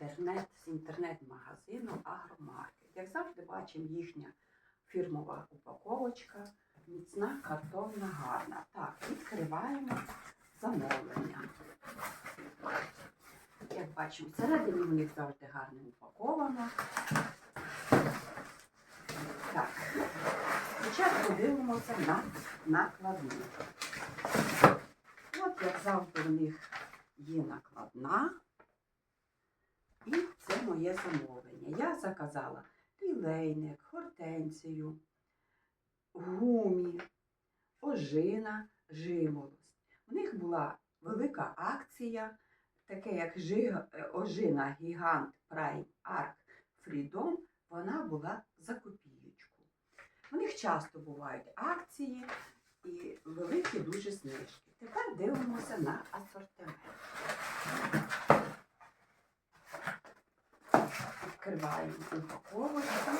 інтернет з інтернет-магазину Агромаркет. Як завжди бачимо їхня фірмова упаковочка, міцна, картонна, гарна. Так, відкриваємо замовлення. Як бачимо, всередині у них завжди гарно упаковано. Так, спочатку дивимося на накладну. От, як завжди, у них є накладна. Моє замовлення. Я заказала лілейник, гортензію, гумі, ожина, жимолость. У них була велика акція, таке як е, ожина Гігант Prime Arc Freedom, вона була за копієчку. У них часто бувають акції і великі дуже знижки. Тепер дивимося на асортимент. Відкриваємо упаковочку.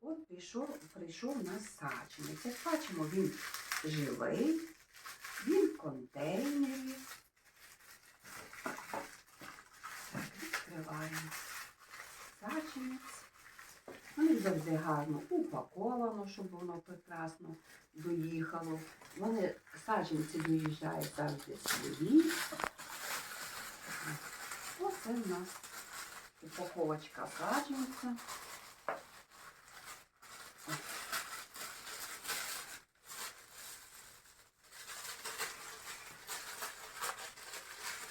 От прийшов, прийшов у нас саджанець. Як бачимо, він живий, він в контейнері. Так, відкриваємо саджанець. Вони завжди гарно упаковано, щоб воно прекрасно доїхало. Вони саджанці доїжджають завжди свої. Оце в нас упаковочка саджанця.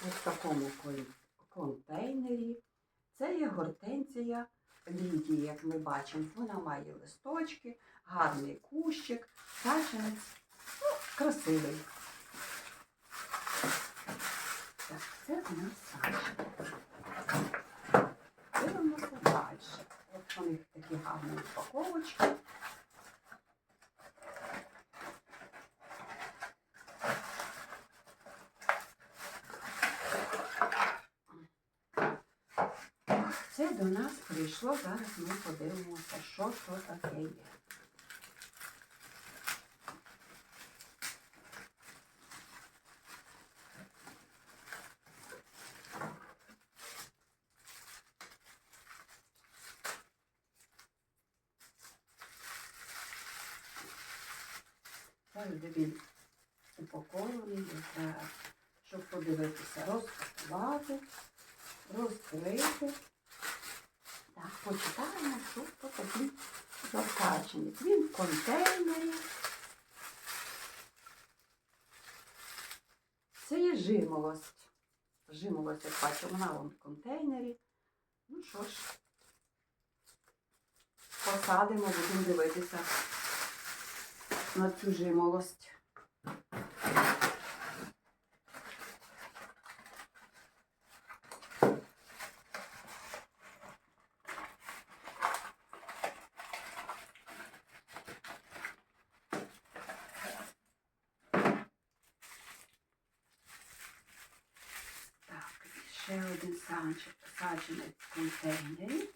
Ось в такому контейнері. Це є гортензія Лідії, як ми бачимо. Вона має листочки, гарний кущик, саджанець. Ну, красивий. Так, це у нас саджанець. Дивимося далі. От у них такі гарні упаковочки. Це до нас прийшло. Зараз ми подивимося, що то таке є. Завжди він упакований, щоб подивитися, розпакувати, розкрити. Так, почитаємо, що то такий закачений. Він в контейнері. Це є жимолость. Жимолость, як бачу, вона вон в контейнері. Ну що ж, посадимо, будемо дивитися на цю жимолость. Ще один саджа- саджанець в контейнері.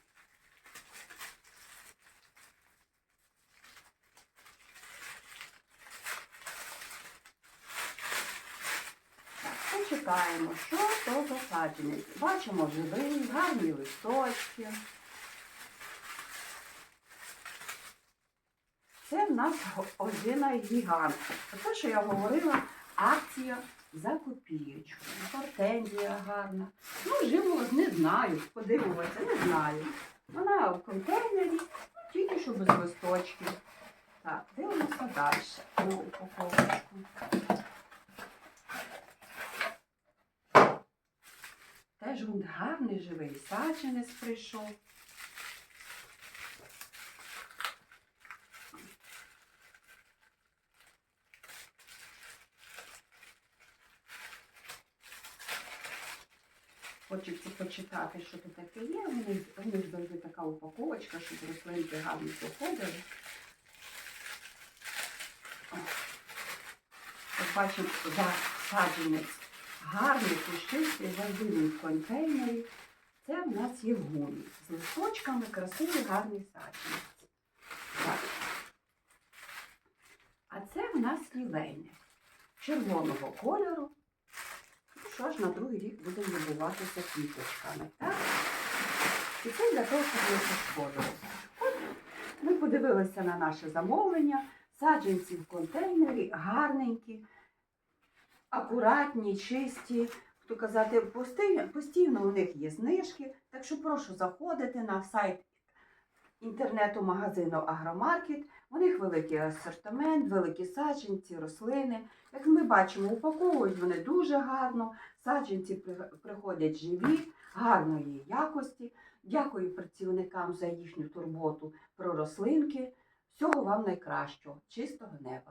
Почитаємо, що то за саджанець. Бачимо живий, гарні листочки. Це в нас ожина гігант. Те, що я говорила, акція за копієчку. Гортензія гарна. Ну, живо не знаю, подивилася, не знаю. Вона в контейнері, ну, тільки що без листочків. Так, дивимося далі на упаковочку. Він гарний живий саджанець прийшов. Хочеться почитати, що тут таке є. У них, завжди така упаковочка, щоб рослинки гарно походили. О. От бачимо, за саджанець гарний, пушистий, завжди він в контейнері. Це в нас є гумі. З листочками красивий гарний. Так. А це в нас лілейник червоного кольору. тож на другий рік будемо любуватися квіточками. Так? І це для того, щоб не пошкодилося. От ми подивилися на наше замовлення. Саджанці в контейнері гарненькі, акуратні, чисті. Хто казати, постійно, у них є знижки. Так що прошу заходити на сайт інтернету магазину Агромаркет. У них великий асортимент, великі саджанці, рослини. Як ми бачимо, упаковують вони дуже гарно. Саджанці приходять живі, гарної якості. Дякую працівникам за їхню турботу про рослинки. Всього вам найкращого, чистого неба.